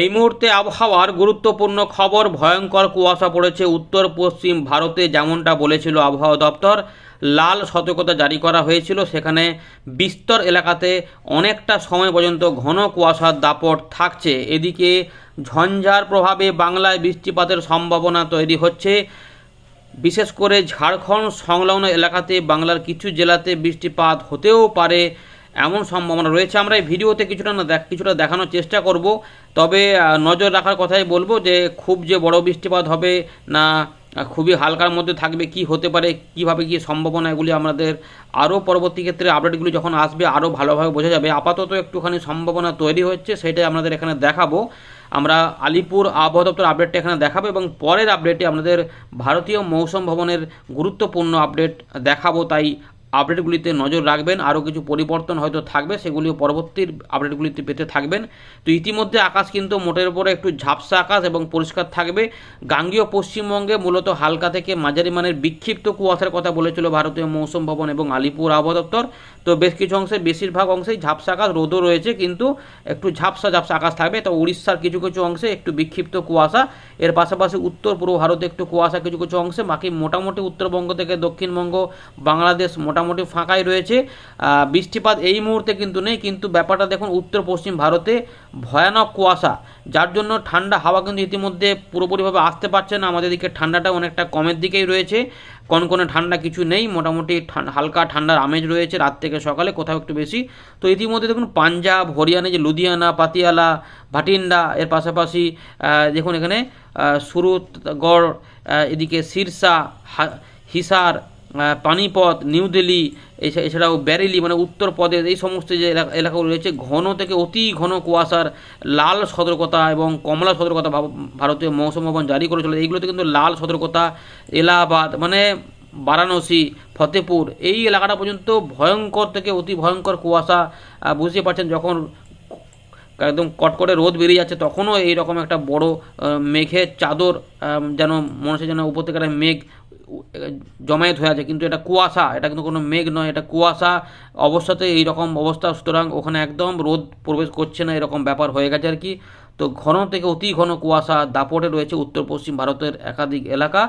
এই মুহূর্তে আবহাওয়ার গুরুত্বপূর্ণ খবর, ভয়ঙ্কর কুয়াশা পড়েছে উত্তর পশ্চিম ভারতে, যেমনটা বলেছিল আবহাওয়া দপ্তর। লাল সতর্কতা জারি করা হয়েছিল। সেখানে বিস্তর এলাকাতে অনেকটা সময় পর্যন্ত ঘন কুয়াশার দাপট থাকছে। এদিকে ঝঞ্ঝার প্রভাবে বাংলায় বৃষ্টিপাতের সম্ভাবনা তৈরি হচ্ছে। বিশেষ করে ঝাড়খণ্ড সংলগ্ন এলাকাতে বাংলার কিছু জেলাতে বৃষ্টিপাত হতেও পারে। এমন সম্ভাবনা রয়েছে। আমরা এই ভিডিওতে কিছুটা না দেখ কিছুটা দেখানোর চেষ্টা করব। তবে নজর রাখার কথাই বলব যে, খুব যে বড় বৃষ্টিপাত হবে না, খুবই হালকার মধ্যে থাকবে, কি হতে পারে, কীভাবে কি সম্ভাবনা এগুলি আমাদের আরও পরবর্তী ক্ষেত্রে আপডেটগুলি যখন আসবে, আরও ভালোভাবে বোঝা যাবে। আপাতত একটুখানি সম্ভাবনা তৈরি হচ্ছে, সেটাই আপনাদের এখানে দেখাবো। আমরা আলিপুর আবহাওয়া দপ্তর আপডেটটা এখানে দেখাবো এবং পরের আপডেটে আপনাদের ভারতীয় মৌসুম ভবনের গুরুত্বপূর্ণ আপডেট দেখাবো, তাই আপডেটগুলিতে নজর রাখবেন, আরও কিছু পরিবর্তন হয়তো থাকবে, সেগুলিও পরবর্তীর আপডেটগুলিতে পেতে থাকবেন। তো ইতিমধ্যে আকাশ কিন্তু মোটের উপরে একটু ঝাপসা আকাশ এবং পরিষ্কার থাকবে। গাঙ্গীয় পশ্চিমবঙ্গে মূলত হালকা থেকে মাঝারি মানের বিক্ষিপ্ত কুয়াশার কথা বলেছিল ভারতীয় মৌসুম ভবন এবং আলিপুর আবহাওয়া দপ্তর। তো বেশ কিছু অংশে, বেশিরভাগ অংশেই ঝাপসা আকাশ, রোদও রয়েছে কিন্তু একটু ঝাপসা ঝাপসা আকাশ থাকবে। তো উড়িষ্যার কিছু কিছু অংশে একটু বিক্ষিপ্ত কুয়াশা, এর পাশাপাশি উত্তর পূর্ব ভারতে একটু কুয়াশা, কিছু কিছু অংশে, বাকি মোটামুটি উত্তরবঙ্গ থেকে দক্ষিণবঙ্গ, বাংলাদেশ মোটামুটি ফাঁকাই রয়েছে। বৃষ্টিপাত এই মুহূর্তে কিন্তু নেই, কিন্তু ব্যাপারটা দেখুন উত্তর পশ্চিম ভারতে ভয়ানক কুয়াশা, যার জন্য ঠান্ডা হাওয়া কিন্তু ইতিমধ্যে পুরোপুরিভাবে আসতে পারছে না। আমাদের দিকে ঠান্ডাটা অনেকটা কমের দিকেই রয়েছে। কনকনে ঠান্ডা কিছু নেই, মোটামুটি হালকা ঠান্ডার আমেজ রয়েছে রাত থেকে সকালে, কোথাও একটু বেশি। তো ইতিমধ্যে দেখুন পাঞ্জাব, হরিয়ানা যে লুধিয়ানা, পাতিয়ালা, ভাটিন্ডা, এর পাশাপাশি দেখুন এখানে সুরতগড় এদিকে হা- হিসার পানিপথ, নিউ দিল্লি, এছা- এছাড়াও ব্যারেলি মানে উত্তর উত্তরপ্রদেশ এই সমস্ত যে এলাকা, এলাকাগুলো রয়েছে, ঘন থেকে অতি ঘন কুয়াশার লাল সতর্কতা এবং কমলা সতর্কতা ভারতীয় মৌসুম ভবন জারি করে করেছিল এইগুলোতে কিন্তু লাল সতর্কতা, এলাহাবাদ মানে বারাণসী, ফতেপুর, এই এলাকাটা পর্যন্ত ভয়ঙ্কর থেকে অতি ভয়ঙ্কর কুয়াশা বুঝতে পারছেন, যখন একদম কটকটে রোদ বেরিয়ে যাচ্ছে, তখনও এইরকম একটা বড় মেঘের চাদর যেন মনে হচ্ছে যেন একটা মেঘ জমায়েত হয়ে আছে, কিন্তু এটা কুয়াশা, এটা কিন্তু কোনো মেঘ নয়, এটা কুয়াশা অবস্থাতে এইরকম অবস্থা। সুতরাং ওখানে একদম রোদ প্রবেশ করছে না, এরকম ব্যাপার হয়ে গেছে আর কি। তো ঘন থেকে অতি ঘন কুয়াশা, দাপটে রয়েছে উত্তর পশ্চিম ভারতের একাধিক এলাকা।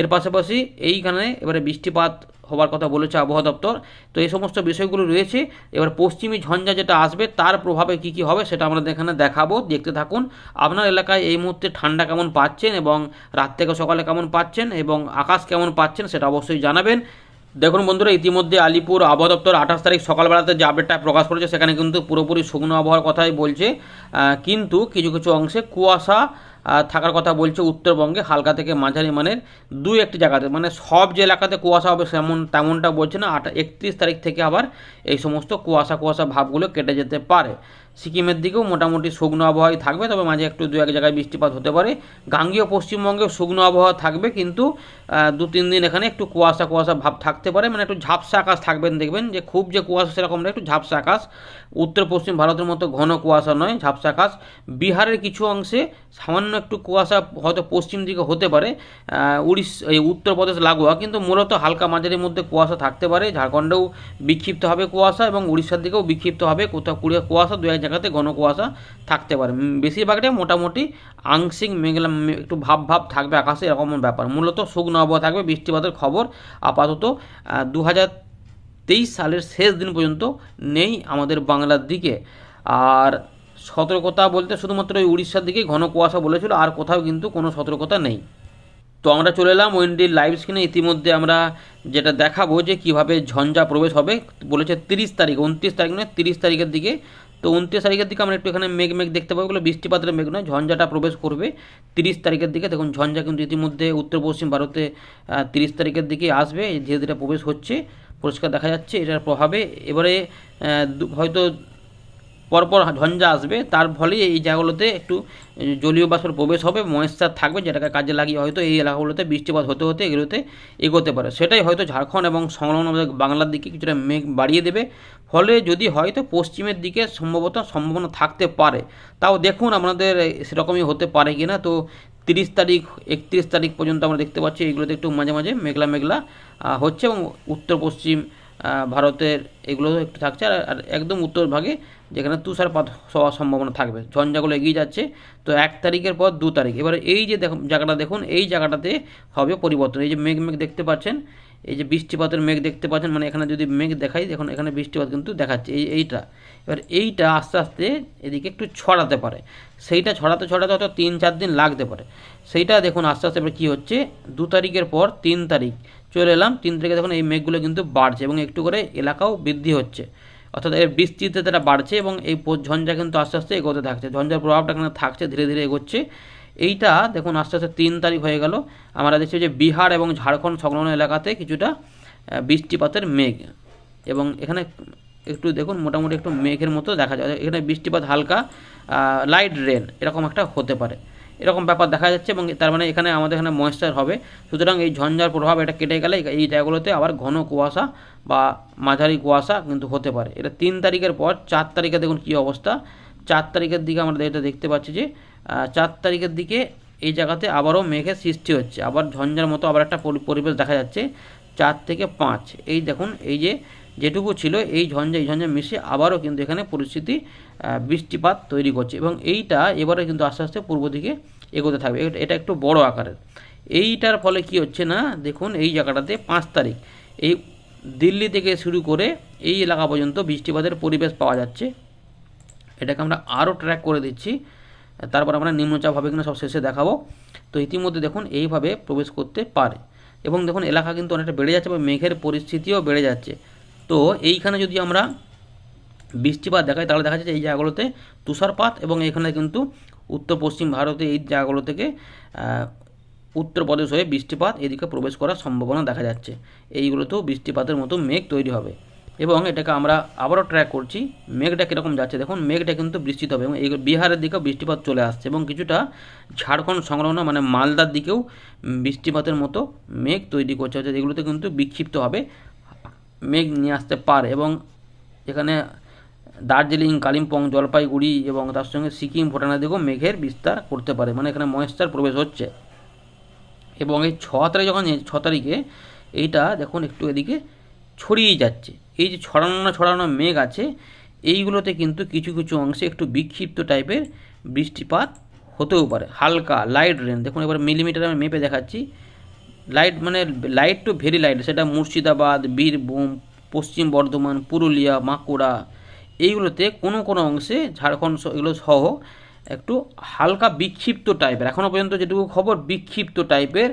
এর পাশাপাশি এইখানে এবারে বৃষ্টিপাত হবার কথা বলেছে আবহাওয়া দপ্তর। তো এই সমস্ত বিষয়গুলো রয়েছে। এবার পশ্চিমী ঝঞ্ঝা যেটা আসবে, তার প্রভাবে কি কি হবে সেটা আমরা এখানে দেখাবো। দেখতে থাকুন, আপনার এলাকায় এই মুহূর্তে ঠান্ডা কেমন পাচ্ছেন এবং রাত থেকে সকালে কেমন পাচ্ছেন এবং আকাশ কেমন পাচ্ছেন সেটা অবশ্যই জানাবেন। দেখুন বন্ধুরা, ইতিমধ্যে আলিপুর আবহাওয়া দপ্তর আঠাশ তারিখ সকালবেলাতে যে আপডেটটা প্রকাশ করেছে, সেখানে কিন্তু পুরোপুরি শুকনো আবহাওয়ার কথাই বলছে। কিন্তু কিছু কিছু অংশে কুয়াশা থাকার কথা বলছে উত্তরবঙ্গে, হালকা থেকে মাঝারি মানের দুই একটি জায়গাতে। মানে সব যে এলাকাতে কুয়াশা হবে সেমন, তেমনটা বলছে না, আট, একত্রিশ তারিখ থেকে আবার এই সমস্ত কুয়াশা কুয়াশা ভাবগুলো কেটে যেতে পারে। সিকিমের দিকেও মোটামুটি শুকনো আবহাওয়াই থাকবে, তবে মাঝে একটু দু এক জায়গায় বৃষ্টিপাত হতে পারে। গাঙ্গীয় পশ্চিমবঙ্গেও শুকনো আবহাওয়া থাকবে, কিন্তু দু তিন দিন এখানে একটু কুয়াশা কুয়াশা ভাব থাকতে পারে মানে একটু ঝাপসা আকাশ থাকবেন দেখবেন, যে খুব যে কুয়াশা সেরকম না, একটু ঝাপসা আকাশ। উত্তর পশ্চিম ভারতের মতো ঘন কুয়াশা নয়, ঝাপসা আকাশ। বিহারের কিছু অংশে সামান্য একটু কুয়াশা হয়তো পশ্চিম দিকে হতে পারে উড়িষ্যা, এই উত্তরপ্রদেশ লাগোয়া, কিন্তু মূলত হালকা মাঝারির মধ্যে কুয়াশা থাকতে পারে, ঝাড়খণ্ডেও বিক্ষিপ্ত হবে কুয়াশা এবং উড়িষ্যার দিকেও বিক্ষিপ্ত হবে, কোথাও কুড়িয়ে কুয়াশা দু এক জায়গাতে ঘন কুয়াশা থাকতে পারে। বেশিরভাগটাই মোটামুটি আংশিক মেঘলা একটু ভাব ভাব থাকবে আকাশে, এরকম ব্যাপার। মূলত শুকনো আবহাওয়া থাকবে, বৃষ্টিপাতের খবর আপাতত দু তেইশ সালের শেষ দিন পর্যন্ত নেই আমাদের বাংলার দিকে। আর সতর্কতা বলতে শুধুমাত্র ওই উড়িষ্যার দিকেই ঘন কুয়াশা বলেছিল, আর কোথাও কিন্তু কোনো সতর্কতা নেই। তো আমরা চলে এলাম ওয়েন্ডির লাইভ স্ক্রিনে। ইতিমধ্যে আমরা যেটা দেখাবো যে কীভাবে ঝঞ্ঝা প্রবেশ হবে, বলেছে তিরিশ তারিখ, উনত্রিশ তারিখ নয়, তিরিশ তারিখের দিকে তো উনত্রিশ তারিখের দিকে আমরা একটু এখানে মেঘ মেঘ দেখতে পাবো। এগুলো বৃষ্টিপাতের মেঘ নয়, ঝঞ্ঝাটা প্রবেশ করবে তিরিশ তারিখের দিকে। দেখুন, ঝঞ্ঝা কিন্তু ইতিমধ্যে উত্তর পশ্চিম ভারতে তিরিশ তারিখের দিকে আসবে। ধীরে ধীরে প্রবেশ হচ্ছে। পরিষ্কার দেখা যাচ্ছে এটার প্রভাবে। এবারে হয়তো পরপর ঝঞ্ঝা আসবে। তার ফলে এই জায়গাগুলোতে একটু জলীয় বাষ্পের প্রবেশ হবে, ময়েশ্চার থাকবে, যেটাকে কাজে লাগিয়ে হয়তো এই এলাকাগুলোতে বৃষ্টিপাত হতে হতে এগুলোতে এগোতে পারে। সেটাই হয়তো ঝাড়খণ্ড এবং সংলগ্ন বাংলার দিকে কিছুটা মেঘ বাড়িয়ে দেবে। ফলে যদি হয়তো পশ্চিমের দিকে সম্ভবত সম্ভাবনা থাকতে পারে। তাও দেখুন আপনাদের সেরকমই হতে পারে কি না তো তিরিশ তারিখ, একত্রিশ তারিখ পর্যন্ত আমরা দেখতে পাচ্ছি এগুলোতে একটু মাঝে মাঝে মেঘলা মেঘলা হচ্ছে এবং উত্তর পশ্চিম ভারতের এগুলো একটু থাকছে, আর একদম উত্তর ভাগে যেখানে তুষারপাত হওয়ার সম্ভাবনা থাকবে। ঝঞ্ঝাগুলো এগিয়ে যাচ্ছে, তো এক তারিখের পর দু তারিখ। এবারে এই যে জায়গাটা দেখুন, এই জায়গাটাতে হবে পরিবর্তন। এই যে মেঘ মেঘ দেখতে পাচ্ছেন, এই যে বৃষ্টিপাতের মেঘ দেখতে পাচ্ছেন মানে এখানে যদি মেঘ দেখাই, দেখুন এখানে বৃষ্টিপাত কিন্তু দেখাচ্ছে, এই, এইটা। এবার এইটা আস্তে আস্তে এদিকে একটু ছড়াতে পারে। সেইটা ছড়াতে ছড়াতে হয়তো তিন, চার দিন লাগতে পারে। সেইটা দেখুন আস্তে আস্তে এবার কী হচ্ছে, দু তারিখের পর তিন তারিখ। চলে এলাম। তিন তারিখে দেখুন এই মেঘগুলো কিন্তু বাড়ছে এবং একটু করে এলাকাও বৃদ্ধি হচ্ছে। অর্থাৎ এর বৃষ্টিতে তারা বাড়ছে এবং এই ঝঞ্ঝা কিন্তু আস্তে আস্তে এগোতে থাকছে। ঝঞ্ঝার প্রভাবটা এখানে থাকছে, ধীরে ধীরে এগোচ্ছে। এইটা দেখুন, আস্তে আস্তে তিন তারিখ হয়ে গেল। আমরা দেখছি যে বিহার এবং ঝাড়খণ্ড সংলগ্ন এলাকাতে কিছুটা বৃষ্টিপাতের মেঘ। এবং এখানে একটু দেখুন, মোটামুটি একটু মেঘের মতো দেখা যায়। এখানে বৃষ্টিপাত হালকা লাইট রেন এরকম একটা হতে পারে। এরকম ব্যাপার দেখা যাচ্ছে এবং তার মানে এখানে আমাদের এখানে ময়েশ্চার হবে। সুতরাং এই ঝঞ্ঝার প্রভাব এটা কেটে গেলে এই জায়গাগুলোতে আবার ঘন কুয়াশা বা মাঝারি কুয়াশা কিন্তু হতে পারে। এটা তিন তারিখের পর চার তারিখে দেখুন কী অবস্থা। চার তারিখের দিকে আমরা এটা দেখতে পাচ্ছি যে চার তারিখের দিকে এই জায়গাতে আবারও মেঘের সৃষ্টি হচ্ছে। আবার ঝঞ্ঝার মতো আবার একটা পরি- পরিবেশ দেখা যাচ্ছে চার থেকে পাঁচ। এই দেখুন, এই যে যেটুকু ছিল এই ঝঞ্ঝা এই ঝঞ্ঝা মিশে আবারও কিন্তু এখানে পরিস্থিতি বৃষ্টিপাত তৈরি করছে এবং এইটা এবারে কিন্তু আস্তে আস্তে পূর্ব দিকে এগোতে থাকবে। এটা- একটু বড় আকারের। এইটার ফলে কি হচ্ছে না? দেখুন এই জায়গাটাতে পাঁচ তারিখ। এই দিল্লি থেকে শুরু করে এই এলাকা পর্যন্ত বৃষ্টিপাতের পরিবেশ পাওয়া যাচ্ছে। এটাকে আমরা আরও ট্র্যাক করে দিচ্ছি। তারপর আমরা নিম্নচাপ হবে কিনা সব শেষে দেখাবো। তো ইতিমধ্যে দেখুন এইভাবে প্রবেশ করতে পারে। এবং দেখুন এলাকা কিন্তু অনেকটা বেড়ে যাচ্ছে বা মেঘের পরিস্থিতিও বেড়ে যাচ্ছে। তো এইখানে যদি আমরা বৃষ্টিপাত দেখায় তাহলে দেখা যাচ্ছে এই জায়গাগুলোতে তুষারপাত এবং এখানে কিন্তু উত্তর পশ্চিম ভারতে এই জায়গাগুলো থেকে উত্তরপ্রদেশ হয়ে বৃষ্টিপাত এদিকে প্রবেশ করার সম্ভাবনা দেখা যাচ্ছে। এইগুলোতেও বৃষ্টিপাতের মতো মেঘ তৈরি হবে। এবং এটাকে আমরা আবারও ট্র্যাক করছি, মেঘটা কীরকম যাচ্ছে? দেখুন, মেঘটা কিন্তু বৃষ্টিত হবে এবং এই বিহারের দিকেও বৃষ্টিপাত চলে আসছে এবং কিছুটা ঝাড়খণ্ড সংলগ্ন মানে মালদার দিকেও বৃষ্টিপাতের মতো মেঘ তৈরি করছে। অর্থাৎ এগুলোতে কিন্তু বিক্ষিপ্ত হবে। মেঘ নিয়ে আসতে পারে এবং এখানে দার্জিলিং, কালিম্পং, জলপাইগুড়ি এবং তার সঙ্গে সিকিম ভুটানের দিকেও মেঘের বিস্তার করতে পারে। মানে এখানে ময়েশ্চার প্রবেশ হচ্ছে। এবং এই ছ তারিখ যখন ছ তারিখে এইটা দেখুন একটু এদিকে ছড়িয়ে যাচ্ছে। এই যে ছড়ানো ছড়ানো মেঘ আছে, এইগুলোতে কিন্তু কিছু কিছু অংশে একটু বিক্ষিপ্ত টাইপের বৃষ্টিপাত হতেও পারে। হালকা লাইট রেন দেখুন এবার মিলিমিটার আমি মেপে দেখাচ্ছি। লাইট মানে লাইট টু ভেরি লাইট সেটা মুর্শিদাবাদ, বীরভূম, পশ্চিম বর্ধমান, পুরুলিয়া, বাঁকুড়া, এইগুলোতে কোনো কোনো অংশে ঝাড়খণ্ড এগুলো সহ একটু হালকা বিক্ষিপ্ত টাইপের এখনও পর্যন্ত যেটুকু খবর বিক্ষিপ্ত টাইপের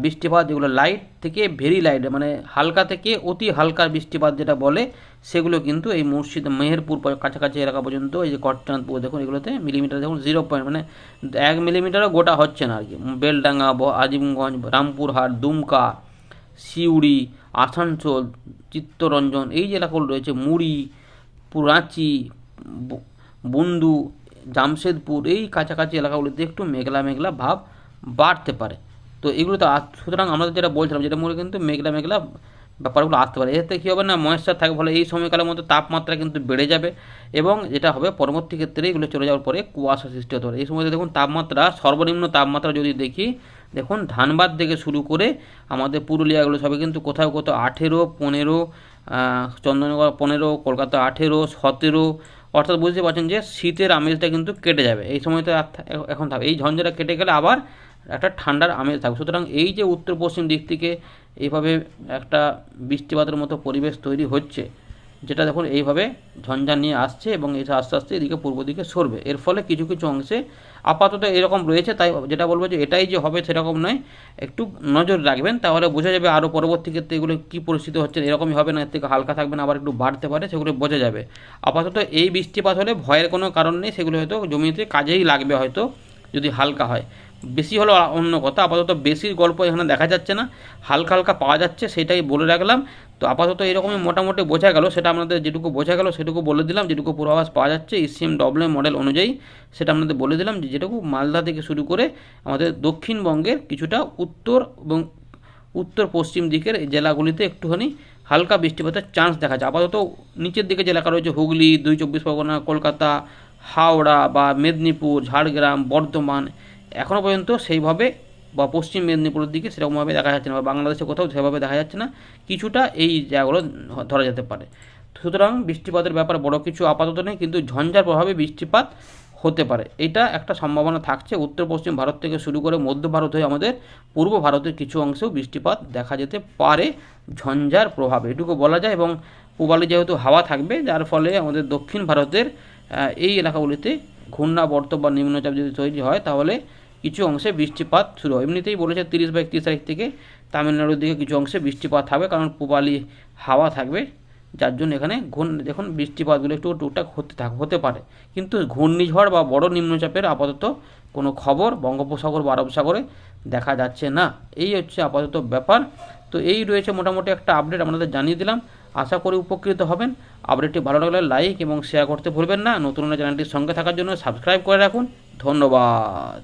বৃষ্টিপাত, যেগুলো লাইট থেকে ভেরি লাইট মানে হালকা থেকে অতি হালকা বৃষ্টিপাত যেটা বলে, সেগুলো কিন্তু এই মুর্শিদ মেহেরপুর কাছাকাছি এলাকা পর্যন্ত এই যে কটচাঁদপুর দেখুন এগুলোতে মিলিমিটার দেখুন জিরো পয়েন্ট মানে এক মিলিমিটারও গোটা হচ্ছে না আর কি। বেলডাঙ্গা আজিমগঞ্জ, রামপুরহাট, দুমকা, সিউড়ি, আসানসোল, চিত্তরঞ্জন, এই যে এলাকাগুলো রয়েছে, মুড়ি, পুরাঁচি, বু- বুন্দু, জামশেদপুর, এই কাছাকাছি এলাকাগুলিতে একটু মেঘলা মেঘলা ভাব বাড়তে পারে। তো এগুলো তো সুতরাং আমরা যেটা বলছিলাম, যেটা মনে কিন্তু মেঘলা মেঘলা ব্যাপারগুলো আসতে পারে। এতে কী হবে না ময়েশ্চার থাকবে ফলে এই সময়কালের মধ্যে তাপমাত্রা কিন্তু বেড়ে যাবে এবং যেটা হবে পরবর্তী ক্ষেত্রে এগুলো চলে যাওয়ার পরে কুয়াশা সৃষ্টি হতে পারে। এই সময় দেখুন তাপমাত্রা, সর্বনিম্ন তাপমাত্রা যদি দেখি, দেখুন ধানবাদ থেকে শুরু করে আমাদের পুরুলিয়াগুলো সবে কিন্তু কোথাও কোথাও আঠেরো, পনেরো চন্দননগর পনেরো, কলকাতা আঠেরো, সতেরো, অর্থাৎ বুঝতে পারছেন যে শীতের আমেজটা কিন্তু কেটে যাবে। এই সময়তে আর এখন থাকবে এই ঝঞ্ঝাটা কেটে গেলে আবার একটা ঠান্ডার আমেজ থাকবে সুতরাং এই যে উত্তর পশ্চিম দিক থেকে এইভাবে একটা বৃষ্টিপাতের মতো পরিবেশ তৈরি হচ্ছে, যেটা দেখুন এইভাবে ঝঞ্ঝা নিয়ে আসছে এবং এটা আস্তে আস্তে এদিকে পূর্ব দিকে সরবে। এর ফলে কিছু কিছু অংশে আপাতত এরকম রয়েছে, তাই যেটা বলব যে এটাই যে হবে সেরকম নয়। একটু নজর রাখবেন, তাহলে বোঝা যাবে আরও পরবর্তী ক্ষেত্রে এগুলো কী পরিস্থিতি হচ্ছে, এরকমই হবে না, এর থেকে হালকা থাকবে না, আবার একটু বাড়তে পারে, সেগুলো বোঝা যাবে। আপাতত এই বৃষ্টিপাত হলে ভয়ের কোনো কারণ নেই, সেগুলো হয়তো জমিতে কাজেই লাগবে হয়তো, যদি হালকা হয়। বেশি হলো অন্য কথা। আপাতত বেশির গল্প এখানে দেখা যাচ্ছে না। হালকা হালকা পাওয়া যাচ্ছে, সেটাই বলে রাখলাম। তো আপাতত এরকমই মোটামুটি বোঝা গেল, সেটা আমাদের যেটুকু বোঝা গেল সেটুকু বলে দিলাম। যেটুকু পূর্বাভাস পাওয়া যাচ্ছে ইসিএম ডব্লিউ মডেল অনুযায়ী সেটা আপনাদের বলে দিলাম যে যেটুকু মালদা থেকে শুরু করে আমাদের দক্ষিণবঙ্গের কিছুটা উত্তর এবং উত্তর পশ্চিম দিকের জেলাগুলিতে একটুখানি হালকা বৃষ্টিপাতের চান্স দেখা যায়। আপাতত নিচের দিকে যে এলাকা রয়েছে, হুগলি, দুই চব্বিশ পরগনা, কলকাতা, হাওড়া বা মেদিনীপুর, ঝাড়গ্রাম, বর্ধমান এখনও পর্যন্ত সেইভাবে বা পশ্চিম মেদিনীপুরের দিকে সেরকমভাবে দেখা যাচ্ছে না বা বাংলাদেশে কোথাও সেভাবে দেখা যাচ্ছে না। কিছুটা এই জায়গাগুলো ধরা যেতে পারে। সুতরাং বৃষ্টিপাতের ব্যাপার বড় কিছু আপাতত নেই, কিন্তু ঝঞ্ঝার প্রভাবে বৃষ্টিপাত হতে পারে। এটা একটা সম্ভাবনা থাকছে। উত্তর, পশ্চিম ভারত থেকে শুরু করে মধ্য ভারত হয়ে আমাদের পূর্ব ভারতের কিছু অংশেও বৃষ্টিপাত দেখা যেতে পারে ঝঞ্ঝার প্রভাবে। এটুকু বলা যায় এবং পূবালি যেহেতু হাওয়া থাকবে, যার ফলে আমাদের দক্ষিণ ভারতের এই এলাকাগুলিতে ঘূর্ণাবর্ত বা নিম্নচাপ যদি তৈরি হয়, তাহলে কিছু অংশে বৃষ্টিপাত শুরু হয়। এমনিতেই বলেছে তিরিশ বা একত্রিশ তারিখ থেকে তামিলনাড়ুর দিকে কিছু অংশে বৃষ্টিপাত হবে কারণ পূবালি হাওয়া থাকবে, যার জন্য এখানে ঘূর্ণ, দেখুন বৃষ্টিপাতগুলো একটু টুকটাক হতে থাক, হতে পারে। কিন্তু ঘূর্ণিঝড় বা বড় নিম্নচাপের আপাতত কোনো খবর বঙ্গোপসাগর বা আরব সাগরে দেখা যাচ্ছে না। এই হচ্ছে আপাতত ব্যাপার। তো এই রয়েছে মোটামুটি একটা আপডেট, আপনাদের জানিয়ে দিলাম। আশা করি উপকৃত হবেন। আপডেটটি ভালো লাগলে লাইক এবং শেয়ার করতে ভুলবেন না। নতুন চ্যানেলটির সঙ্গে থাকার জন্য সাবস্ক্রাইব করে রাখুন। ধন্যবাদ।